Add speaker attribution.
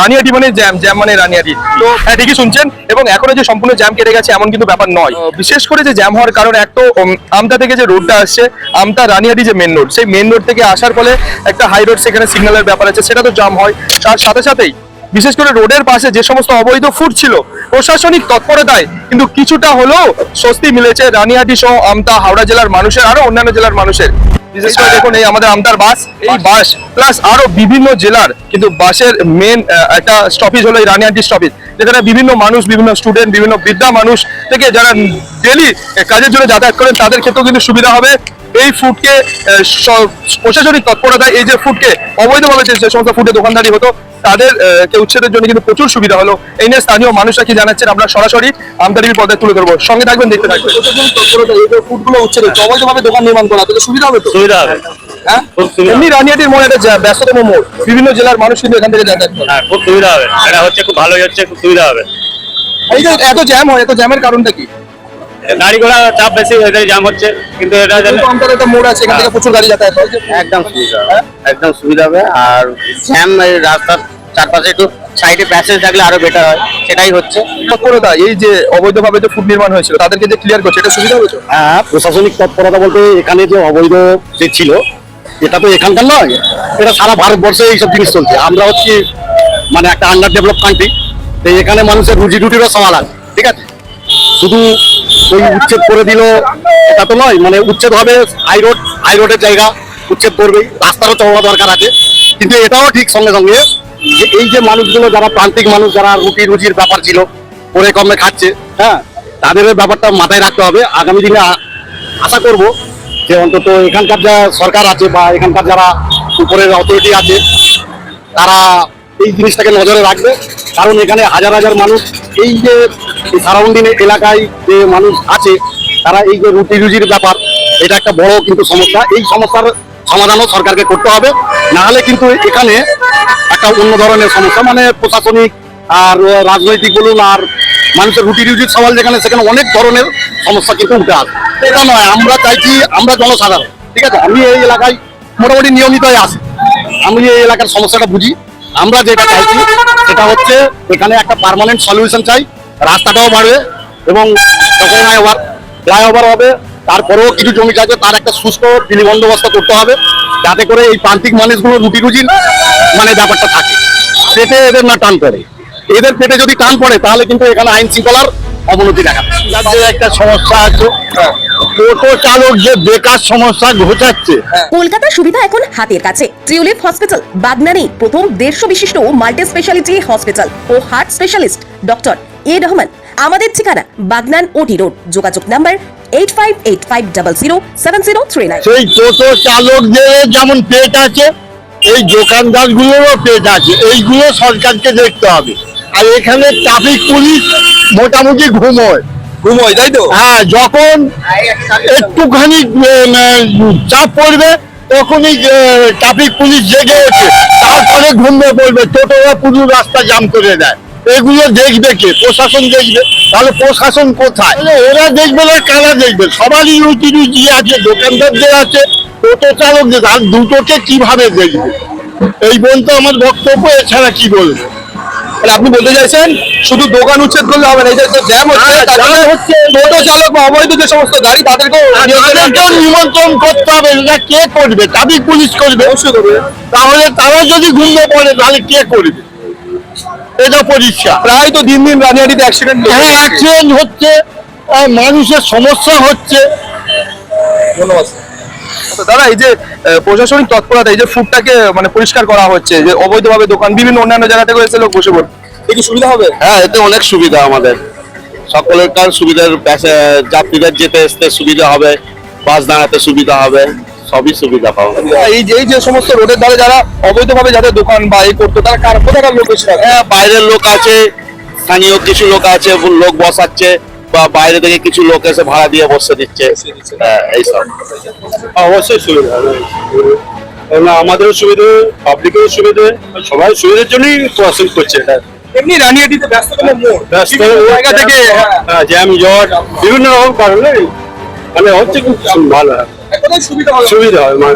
Speaker 1: রানিয়াটি মানে jam jam মানে রানিয়াটি। তো হ্যাঁ ঠিকই শুনছেন। এবং এখনও যে সম্পূর্ণ জ্যাম কেটে গেছে এমন কিন্তু ব্যাপার নয়। বিশেষ করে যে জ্যাম হওয়ার কারণ এক তো আমতা থেকে যে রোডটা আসছে আমতা রানিয়াটি যে মেন রোড সেই মেন রোড থেকে আসার ফলে একটা হাই রোড সেখানে সিগন্যালের ব্যাপার আছে সেটা তো জাম হয়। তার সাথে সাথেই বিশেষ করে রোডের পাশে যে সমস্ত অবৈধ ফুড ছিল প্রশাসনিক তৎপরতায় কিন্তু কিছুটা হলেও স্বস্তি মিলেছে রানিহাটি সহ আমতা হাওড়া জেলার মানুষের আরও অন্যান্য জেলার মানুষের। বিশেষ করে দেখুন এই আমাদের আমদার বাস এই বাস। প্লাস আরও বিভিন্ন জেলার কিন্তু বাসের মেন একটা স্টপেজ হলো এই রানিয়ান্টি স্টপেজ যেখানে বিভিন্ন মানুষ বিভিন্ন স্টুডেন্ট বিভিন্ন বিদ্যা মানুষ থেকে যারা ডেলি কাজের জন্য যাতায়াত করেন তাদের ক্ষেত্রেও কিন্তু সুবিধা হবে। এই ফুডকে প্রশাসনিক তৎপরতায় এই যে ফুডকে অবৈধভাবে যে সমস্ত ফুডের দোকানদারি হতো তাদের কে উচ্ছেদের জন্য কিন্তু প্রচুর সুবিধা হলো। এই নিয়ে স্থানীয় মানুষরা কি জানাচ্ছেন আমরা সরাসরি আমদানির পর্দায় তুলে ধরবো। সঙ্গে থাকবেন দেখতে থাকবেন। ফুডগুলো উচ্ছেদ অবৈধভাবে দোকান নির্মাণ করা তাহলে সুবিধা হবে
Speaker 2: সুবিধা হবে।
Speaker 1: হ্যাঁ? এমনি রানিয়াটির মোড় একটা যা- ব্যস্ততম মোড়। বিভিন্ন জেলার মানুষ কিন্তু এখান থেকে যাতায়াত করে।
Speaker 2: হ্যাঁ খুব সুবিধা হবে। এটা হচ্ছে খুব ভালোই হচ্ছে খুব সুবিধা হবে।
Speaker 1: এই যে এত জ্যাম হয় এত জ্যামের কারণটা কি?
Speaker 2: গাড়ি ঘোড়া চাপ বেশি এটাই জাম হচ্ছে কিন্তু এটা
Speaker 1: আমতার একটা মোড় আছে এখান থেকে প্রচুর গাড়ি যাতায়াত হয়।
Speaker 3: একদম সুবিধা হবে একদম সুবিধা হবে আর জ্যাম এই রাস্তার চারপাশে একটু সাইডে প্যাসেজ থাকলে আরও বেটার হয় সেটাই হচ্ছে।
Speaker 1: তৎপরতা এই যে অবৈধভাবে যে ফুড নির্মাণ হয়েছিল তাদেরকে যে ক্লিয়ার করছে এটা সুবিধা হয়েছে?
Speaker 4: হ্যাঁ প্রশাসনিক তৎপরতা বলতে এখানে যে অবৈধ যে ছিল এটা তো এখানকার নয় এটা সারা ভারতবর্ষে এইসব জিনিস চলছে। আমরা হচ্ছি মানে একটা আন্ডার ডেভেলপ কান্ট্রি তো এখানে মানুষের রুজি রুটিরও আছে ঠিক আছে? শুধু ওই উচ্ছেদ করে দিল, এটা তো নয় মানে উচ্ছেদ হবে হাই রোড হাই রোডের জায়গা, উচ্ছেদ করবেই রাস্তারও চওড়া দরকার আছে। কিন্তু এটাও ঠিক সঙ্গে সঙ্গে যে এই যে মানুষগুলো, যারা প্রান্তিক মানুষ, যারা রুটি রুজির ব্যাপার ছিল করে কমে খাচ্ছে হ্যাঁ তাদের ব্যাপারটা মাথায় রাখতে হবে। আগামী দিনে আশা করব যে অন্তত এখানকার যা সরকার আছে বা এখানকার যারা উপরের অথরিটি আছে, তারা এই জিনিসটাকে নজরে রাখবে। কারণ এখানে হাজার হাজার মানুষ এই যে সারাউন্ডিং এলাকায় যে মানুষ আছে, তারা এই যে রুটি রুজির ব্যাপার, এটা একটা বড় কিন্তু সমস্যা। এই সমস্যার সমাধানও সরকারকে করতে হবে। না হলে কিন্তু এখানে একটা অন্য ধরনের সমস্যা। মানে প্রশাসনিক আর রাজনৈতিক বলুন আর মানুষের রুটি রুজির সওয়াল যেখানে, সেখানে অনেক ধরনের সমস্যা কিন্তু উঠে আসে। এটা নয়, আমরা চাইছি আমরা জনসাধারণ, ঠিক আছে? আমি এই এলাকায় মোটামুটি নিয়মিতই আসি। আমি এই এলাকার সমস্যাটা বুঝি। আমরা যেটা চাইছি, সেটা হচ্ছে এখানে একটা পারমানেন্ট সলিউশন চাই, রাস্তাটাও বাড়বে এবং ফ্লাইওভার ফ্লাইওভার হবে, তারপরেও কিছু জমি আছে, তার একটা সুস্থ বিলি বন্দোবস্ত করতে হবে, যাতে করে এই প্রান্তিক মানুষগুলো রুটি রুজি মানে ব্যাপারটা থাকে। পেটে এদের না টান পড়ে। এদের পেটে যদি টান পড়ে, তাহলে কিন্তু এখানে আইন শৃঙ্খলার অবনতি দেখা। একটা সমস্যা আছে। টোটো চালক যে বেকার সমস্যা ঘটাচ্ছে
Speaker 5: কলকাতার সুবিধা এখন হাতের কাছে। ট্রিউলিপ হসপিটাল বাগনানি প্রথম দেড়শো বিশিষ্ট multi speciality hospital O heart specialist doctor A Rahman. আমাদের ঠিকানা বাগনান ওটি রোড। যোগাযোগ number eight five eight five double zero seven zero three nine
Speaker 4: সেই টোটো চালকদের যেমন পেট আছে এই দোকানদার গুলোরও পেট আছে। এইগুলো সরকারকে দেখতে হবে। আর এখানে ট্রাফিক পুলিশ মোটামুটি ঘুমোয়।
Speaker 1: ঘুমোয় তাই তো?
Speaker 4: হ্যাঁ যখন একটুখানি চাপ পড়বে তখনই ট্রাফিক পুলিশ জেগে ওঠে। তারপরে ঘুমিয়ে পড়বে টোটোরা পুরো রাস্তা জাম করে দেয়। এগুলো দেখবে কে? প্রশাসন দেখবে। তাহলে প্রশাসন কোথায়? ওরা দেখবে না কারা দেখবে? সবারই রুচি রুচি আছে দোকানদারদের আছে টোটো চালকদের। আর দুটোকে কীভাবে দেখবে? এই পর্যন্ত আমার বক্তব্য এছাড়া কি বলব?
Speaker 1: মানে আপনি বলতে চাইছেন শুধু দোকান উচ্ছেদ করলে হবে না এই যে জ্যাম হচ্ছে
Speaker 4: হ্যাঁ।
Speaker 1: টোটো চালক বা অবৈধ যে সমস্ত গাড়ি তাদেরকেও
Speaker 4: তাদেরকেও নিমন্ত্রণ করতে হবে এটা কে করবে? ট্রাফিক পুলিশ করবে।
Speaker 1: অবশ্যই করবে।
Speaker 4: তাহলে তারা যদি ঘুমিয়ে পড়ে তাহলে কে করবে? এটা পরিষ্কার।
Speaker 1: প্রায় তো দিন দিন রানিয়াটিতে অ্যাক্সিডেন্ট
Speaker 4: হ্যাঁ অ্যাক্সিডেন্ট হচ্ছে মানুষের সমস্যা হচ্ছে।
Speaker 1: ধন্যবাদ। আচ্ছা, দাদা এই যে প্রশাসনিক তৎপরতা এই যে ফুডটাকে মানে পরিষ্কার করা হচ্ছে যে অবৈধভাবে দোকান বিভিন্ন অন্যান্য জায়গা থেকে এসে লোক বসে পড়ে কি সুবিধা হবে?
Speaker 3: হ্যাঁ এতে অনেক সুবিধা আমাদের। সকলের কার সুবিধার যাত্রীদের যেতে আসতে সুবিধা হবে বাস দাঁড়াতে সুবিধা হবে সবই সুবিধা পাবো।
Speaker 1: এই যে এই যে সমস্ত রোডের ধারে যারা অবৈধভাবে যাদের দোকান বা এই করতো তারা কার কোথাকার লোক
Speaker 3: হ্যাঁ বাইরের লোক আছে স্থানীয় কিছু লোক আছে লোক বসাচ্ছে বা বাইরে থেকে কিছু লোক এসে ভাড়া দিয়ে বসে দিচ্ছে। হ্যাঁ, এইসব
Speaker 2: অবশ্যই সুবিধা আমাদেরও সুবিধে পাবলিকেরও সুবিধে সবাই সুবিধার জন্যই প্রশাসন করছে এটা।
Speaker 1: এমনি রানিয়াটিতে ব্যস্ততম মোড়?
Speaker 2: ব্যস্ত
Speaker 1: জায়গা থেকে
Speaker 2: হ্যাঁ, জ্যাম জট বিভিন্ন রকম কারণে মানে হচ্ছে খুব ভালো। হয়
Speaker 1: সুবিধা হয়
Speaker 2: সুবিধা হয় মানে